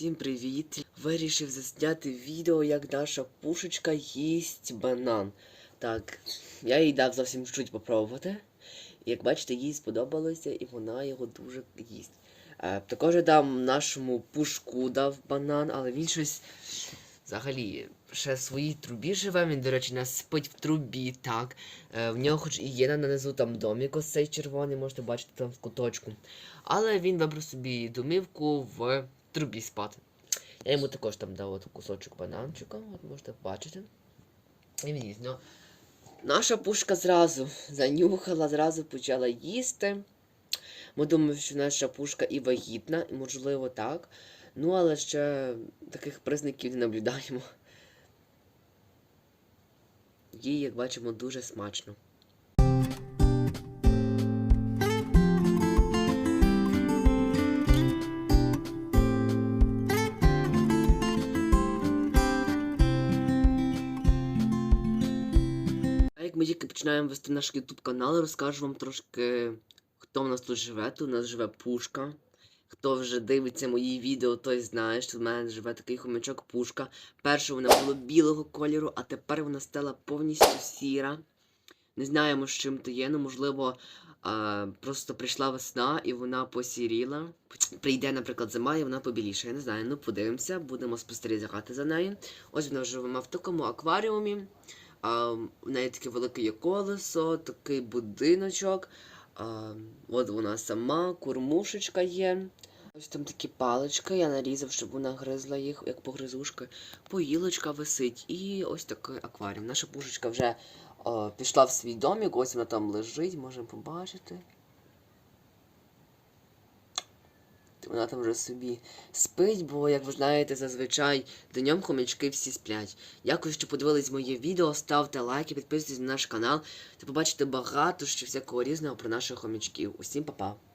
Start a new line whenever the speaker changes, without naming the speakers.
Всім привіт! Вирішив засняти відео, як наша пушечка їсть банан. Так, я їй дав зовсім чуть попробувати. Як бачите, їй сподобалося і вона його дуже їсть. Е, також я дам нашому пушку дав банан, але він щось взагалі ще в своїй трубі живе. Він, до речі, нас спить в трубі, так. Е, в нього хоч і є нанизу там домик ось цей червоний, можете бачити там в куточку. Але він вибрав собі домівку в трубі спати. Я йому також там дав от кусочок бананчика, от можете бачити. І він їсть. Ну, наша пушка зразу занюхала, зразу почала їсти. Ми думаємо, що наша пушка і вагітна, і можливо так. Ну, але ще таких признаків не наблюдаємо. Їй, як бачимо, дуже смачно. Ми тільки починаємо вести наш YouTube канал, розкажу вам трошки, хто в нас тут живе. Тут у нас живе пушка. Хто вже дивиться мої відео, той знає, що в мене живе такий хомячок пушка. Перше вона була білого кольору, а тепер вона стала повністю сіра. Не знаємо, з чим то є, ну можливо, а, просто прийшла весна і вона посіріла. Прийде, наприклад, зима, і вона побіліше. Я не знаю. Ну, подивимося, будемо спостерігати за нею. Ось вона живе в такому акваріумі. А, в неї таке велике є колесо, такий будиночок. А, от вона сама, кормушечка є. Ось там такі палички, я нарізав, щоб вона гризла їх, як погризушки. Поїлочка висить і ось такий акваріум. Наша пушечка вже а, пішла в свій домик, ось вона там лежить, можемо побачити. Вона там вже собі спить, бо, як ви знаєте, зазвичай днем хомячки всі сплять. Дякую, що подивились моє відео, ставте лайки, підписуйтесь на наш канал та побачите багато ще всякого різного про наших хомячків. Усім па-па!